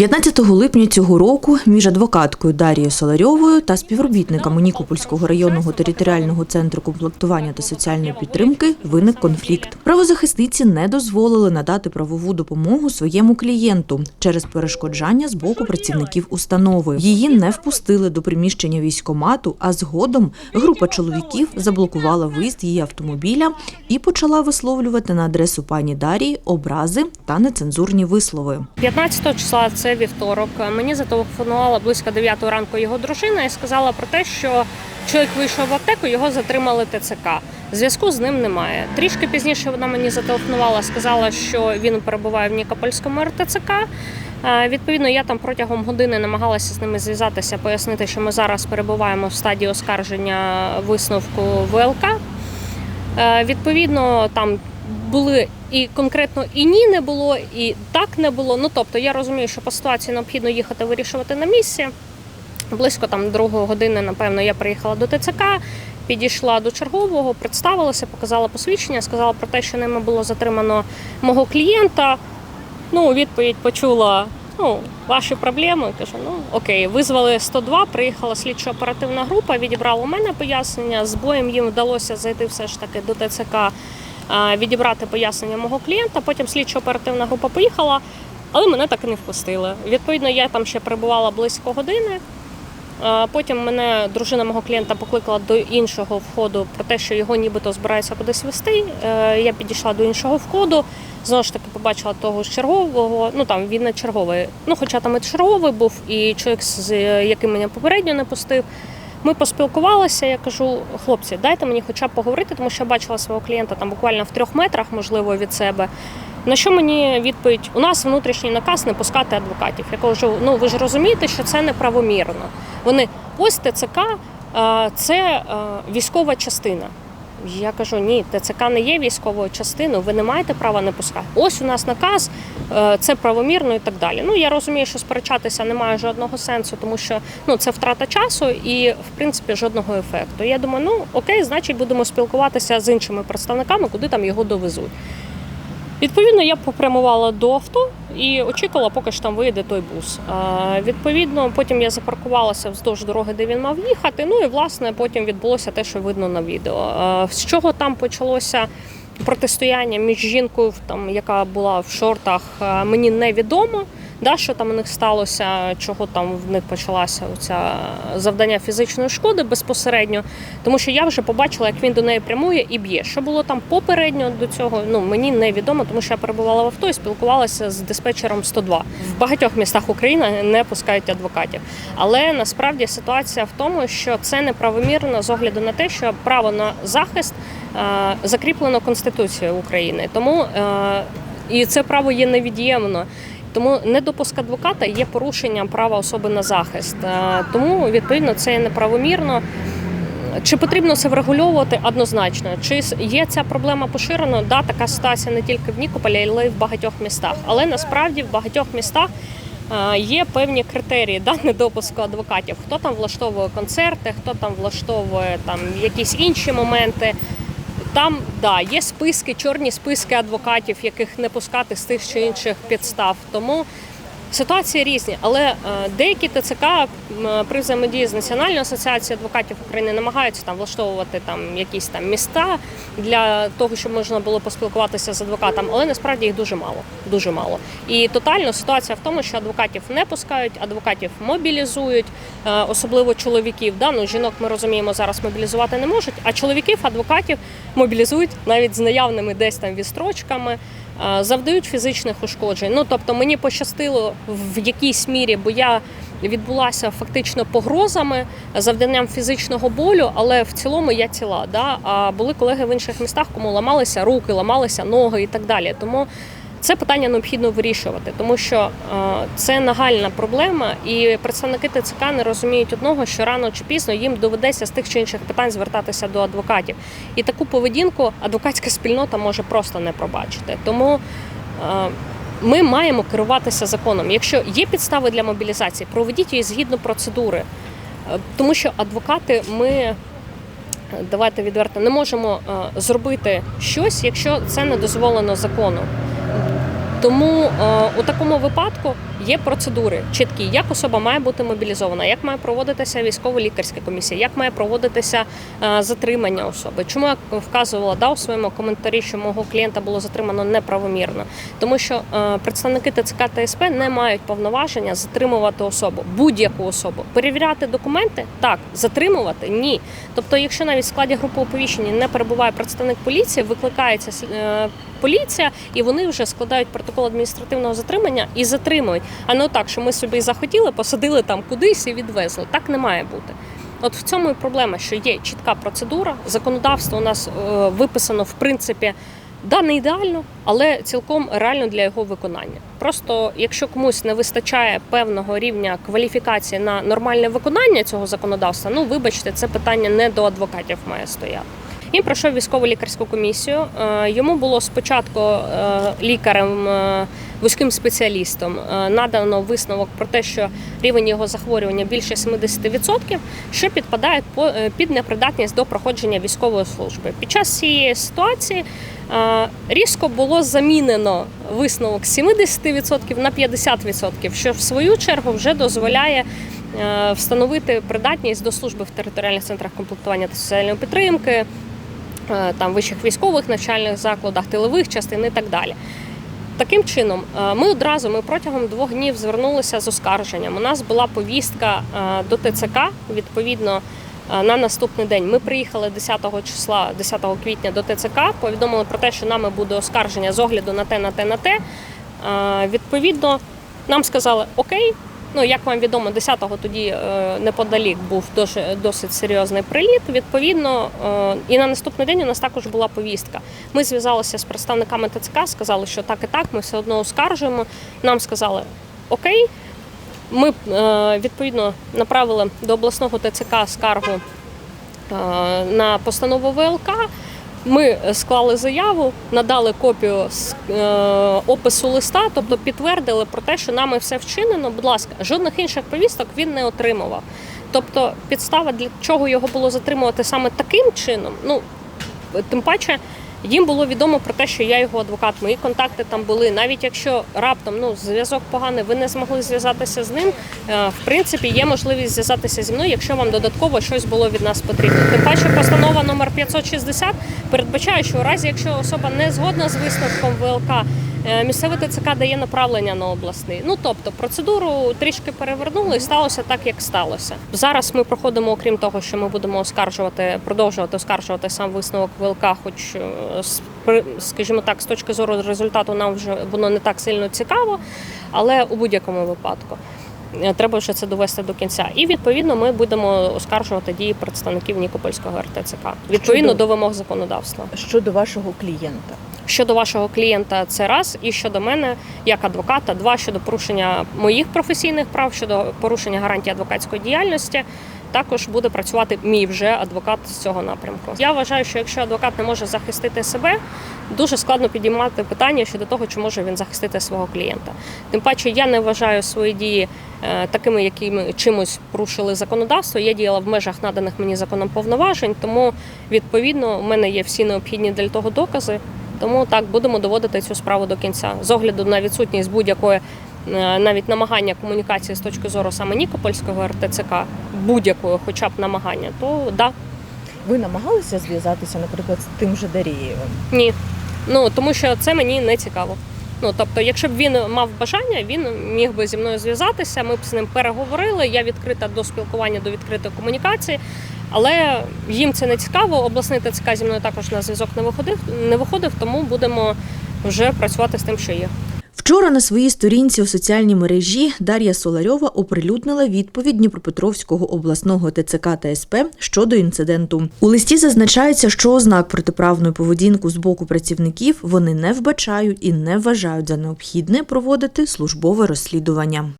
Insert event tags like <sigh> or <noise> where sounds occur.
15 липня цього року між адвокаткою Дарією Соларьовою та співробітниками Нікопольського районного територіального центру комплектування та соціальної підтримки виник конфлікт. Правозахисниці не дозволили надати правову допомогу своєму клієнту через перешкоджання з боку працівників установи. Її не впустили до приміщення військомату, а згодом група чоловіків заблокувала виїзд її автомобіля і почала висловлювати на адресу пані Дарії образи та нецензурні вислови. 15 числа це вівторок. Мені зателефонувала близько 9 ранку його дружина і сказала про те, що чоловік вийшов в аптеку, його затримали ТЦК. Зв'язку з ним немає. Трішки пізніше вона мені зателефонувала, сказала, що він перебуває в Нікопольському РТЦК. Е, Відповідно, я там протягом години намагалася з ними зв'язатися, пояснити, що ми зараз перебуваємо в стадії оскарження висновку ВЛК. Е, Відповідно, там були і конкретно і ні не було, і так не було. Ну тобто я розумію, що по ситуації необхідно їхати вирішувати на місці. Близько там другої години, напевно, я приїхала до ТЦК, підійшла до чергового, представилася, показала посвідчення, сказала про те, що ними було затримано мого клієнта. Ну, відповідь почула. Ну, ваші проблеми. Кажу, ну окей, визвали 102, приїхала слідчо-оперативна група, відібрала у мене пояснення. З боєм їм вдалося зайти все ж таки до ТЦК, відібрати пояснення мого клієнта. Потім слідчо-оперативна група поїхала, але мене так і не впустили. Відповідно, я там ще перебувала близько години. Потім мене дружина мого клієнта покликала до іншого входу про те, що його нібито збираються кудись вести. Е, Я підійшла до іншого входу. Знову ж таки побачила того чергового. Ну там він не черговий. Ну, хоча там і черговий був, і чоловік, з яким мене попередньо не пустив. Ми поспілкувалися. Я кажу, хлопці, дайте мені хоча б поговорити, тому що я бачила свого клієнта там буквально в трьох метрах, можливо, від себе. На що мені відповідь? У нас внутрішній наказ не пускати адвокатів. Я кажу, ну ви ж розумієте, що це неправомірно. Вони ось ТЦК це військова частина. Я кажу, ні, ТЦК не є військовою частиною, ви не маєте права не пускати. Ось у нас наказ, е, це правомірно і так далі. Ну я розумію, що сперечатися немає жодного сенсу, тому що ну це втрата часу і в принципі жодного ефекту. Я думаю, ну окей, значить будемо спілкуватися з іншими представниками, куди там його довезуть. Відповідно, я попрямувала до авто і очікувала, поки ж там вийде той бус. Відповідно, потім я запаркувалася вздовж дороги, де він мав їхати. Ну і власне потім відбулося те, що видно на відео. З чого там почалося протистояння між жінкою, там, яка була в шортах, мені невідомо. Да, що там у них сталося, чого там в них почалася ця завдання фізичної шкоди безпосередньо, тому що я вже побачила, як він до неї прямує і б'є. Що було там попередньо до цього, ну мені невідомо, тому що я перебувала в авто і спілкувалася з диспетчером 102. В багатьох містах України не пускають адвокатів. Але насправді ситуація в тому, що це неправомірно з огляду на те, що право на захист е, закріплено Конституцією України. Тому е, і це право є невід'ємно. Тому недопуск адвоката є порушенням права особи на захист. Е, Тому відповідно це є неправомірно. Чи потрібно це врегульовувати однозначно? Чи є ця проблема поширена? Да, така ситуація не тільки в Нікополі, але й в багатьох містах. Але насправді в багатьох містах е, є певні критерії да, <laughs> недопуску адвокатів. Хто там влаштовує концерти, хто там влаштовує там якісь інші моменти. Там да, є списки, чорні списки адвокатів, яких не пускати з тих чи інших підстав. Тому ситуації різні. Але е, деякі ТЦК при взаємодії з Національною асоціацією адвокатів України намагаються там влаштовувати там якісь там міста для того, щоб можна було поспілкуватися з адвокатом, але насправді їх дуже мало. Дуже мало. І тотально ситуація в тому, що адвокатів не пускають, адвокатів мобілізують, е, особливо чоловіків. Да? Ну, жінок ми розуміємо, зараз мобілізувати не можуть, а чоловіків, адвокатів мобілізують навіть з наявними десь там відстрочками. е, Завдають фізичних ушкоджень. Ну тобто мені пощастило в якійсь мірі, бо я відбулася фактично погрозами, завданням фізичного болю, але в цілому я ціла. Да? А були колеги в інших містах, кому ламалися руки, ламалися ноги і так далі. Тому це питання необхідно вирішувати, тому що е, це нагальна проблема, і представники ТЦК не розуміють одного, що рано чи пізно їм доведеться з тих чи інших питань звертатися до адвокатів. І таку поведінку адвокатська спільнота може просто не пробачити. Тому е, ми маємо керуватися законом. Якщо є підстави для мобілізації, проведіть її згідно процедури, Е, тому що адвокати ми. Давайте відверто не можемо е, зробити щось, якщо це не дозволено законом. Тому е, у такому випадку є процедури чіткі, як особа має бути мобілізована, як має проводитися військово-лікарська комісія, як має проводитися е, затримання особи. Чому я вказувала да, у своєму коментарі, що мого клієнта було затримано неправомірно, тому що е, представники ТЦК та СП не мають повноваження затримувати особу, будь-яку особу. Перевіряти документи так, затримувати ні. Тобто, якщо навіть в складі групи оповіщення не перебуває представник поліції, викликається е, поліція, і вони вже складають протокол адміністративного затримання і затримують. А не так, що ми собі захотіли, посадили там кудись і відвезли. Так не має бути. От в цьому і проблема, що є чітка процедура. Законодавство у нас е, виписано в принципі. Да, не ідеально, але цілком реально для його виконання. Просто якщо комусь не вистачає певного рівня кваліфікації на нормальне виконання цього законодавства, ну вибачте, це питання не до адвокатів має стояти. Він пройшов військово лікарську комісію. Е, Йому було спочатку е, лікарем, вузьким спеціалістом е, надано висновок про те, що рівень його захворювання більше 70%, що підпадає е, під непридатність до проходження військової служби. Під час цієї ситуації е, різко було замінено висновок з 70% на 50%, що в свою чергу вже дозволяє встановити придатність до служби в територіальних центрах комплектування та соціальної підтримки, там вищих військових навчальних закладах, тилових частин і так далі. Таким чином, е, ми одразу ми протягом двох днів звернулися з оскарженням. У нас була повістка е, до ТЦК. Відповідно, е, на наступний день ми приїхали 10 числа, 10 квітня до ТЦК. Повідомили про те, що нами буде оскарження з огляду на те, на те, на те. Відповідно, нам сказали Окей. Ну, як вам відомо, 10-го тоді е, неподалік був досить серйозний приліт. Відповідно, е, і на наступний день у нас також була повістка. Ми зв'язалися з представниками ТЦК, сказали, що так і так, ми все одно оскаржуємо. Нам сказали Окей. Ми е, відповідно направили до обласного ТЦК скаргу на постанову ВЛК. Ми склали заяву, надали копію з е, опису листа, тобто підтвердили про те, що нами все вчинено. Будь ласка, жодних інших повісток він не отримував. Тобто, підстава для чого його було затримувати саме таким чином, ну тим паче. Їм було відомо про те, що я його адвокат, мої контакти там були. Навіть якщо раптом ну зв'язок поганий, ви не змогли зв'язатися з ним. е, В принципі, є можливість зв'язатися зі мною, якщо вам додатково щось було від нас потрібно. Тим паче, постанова номер 560 передбачає, що у разі, якщо особа не згодна з висновком ВЛК, місцеве ТЦК дає направлення на обласний. Ну тобто процедуру трішки перевернули і сталося так, як сталося. Зараз ми проходимо, окрім того, що ми будемо оскаржувати, продовжувати оскаржувати сам висновок ВЛК, хоч е, скажімо так, з точки зору результату нам вже воно не так сильно цікаво, але у будь-якому випадку. Е, Треба вже це довести до кінця, і відповідно ми будемо оскаржувати дії представників Нікопольського РТЦК відповідно Щодо- до вимог законодавства. щодо вашого клієнта. Щодо вашого клієнта, це раз, і щодо мене як адвоката, два щодо порушення моїх професійних прав, щодо порушення гарантії адвокатської діяльності. Також буде працювати мій вже адвокат з цього напрямку. Я вважаю, що якщо адвокат не може захистити себе, дуже складно підіймати питання щодо того, чи може він захистити свого клієнта. Тим паче, я не вважаю свої дії е, такими, якими чимось порушили законодавство. Я діяла в межах наданих мені законом повноважень, тому відповідно у мене є всі необхідні для того докази. Тому так будемо доводити цю справу до кінця з огляду на відсутність будь-якої навіть намагання комунікації з точки зору саме Нікопольського РТЦК, будь-якої, хоча б намагання, то да, Ви намагалися зв'язатися, наприклад, з тим же Дарієвим? ні. Ну тому що це мені не цікаво. Ну тобто, якщо б він мав бажання, він міг би зі мною зв'язатися. Ми б з ним переговорили. Я відкрита до спілкування, до відкритої комунікації. Але їм це не цікаво. Обласний ТЦК зі мною також на зв'язок не виходив, не виходив, тому будемо вже працювати з тим, що є. Вчора на своїй сторінці у соціальній мережі Дар'я Соларьова оприлюднила відповідь Дніпропетровського обласного ТЦК та СП щодо інциденту. У листі зазначається, що ознак протиправної поведінки з боку працівників вони не вбачають і не вважають за необхідне проводити службове розслідування.